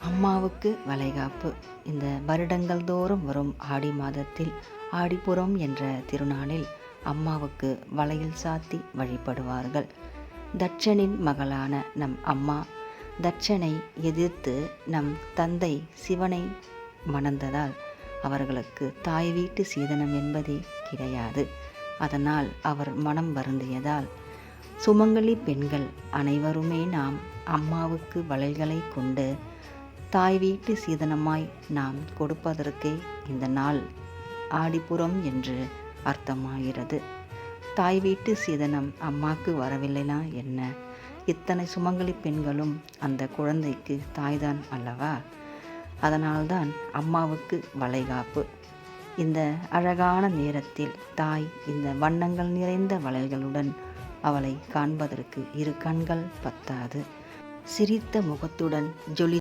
அம்மாவுக்கு வளைகாப்பு. இந்த வருடங்கள் தோறும் வரும் ஆடி மாதத்தில் ஆடிப்புறம் என்ற திருநாளில் அம்மாவுக்கு வளையல் சாத்தி வழிபடுவார்கள். தட்சனின் மகளான நம் அம்மா தட்சனை எதிர்த்து நம் தந்தை சிவனை மணந்ததால் அவர்களுக்கு தாய் வீட்டு சீதனம் என்பதே கிடையாது. அதனால் அவர் மனம் வருந்தியதால் சுமங்கலி பெண்கள் அனைவருமே நாம் அம்மாவுக்கு வளைகளை கொண்டு தாய் வீட்டு சீதனமாய் நாம் கொடுப்பதற்கே இந்த நாள் ஆடிப்புறம் என்று அர்த்தமாகிறது. தாய் வீட்டு சீதனம் அம்மாக்கு வரவில்லைனா என்ன? இத்தனை சுமங்கலி பெண்களும் அந்த குழந்தைக்கு தாய்தான் அல்லவா? அதனால்தான் அம்மாவுக்கு வளைகாப்பு. இந்த அழகான நேரத்தில் தாய் இந்த வண்ணங்கள் நிறைந்த வளையல்களுடன் அவளை காண்பதற்கு இரு கண்கள் பத்தாது. சிரித்த முகத்துடன் ஜொலி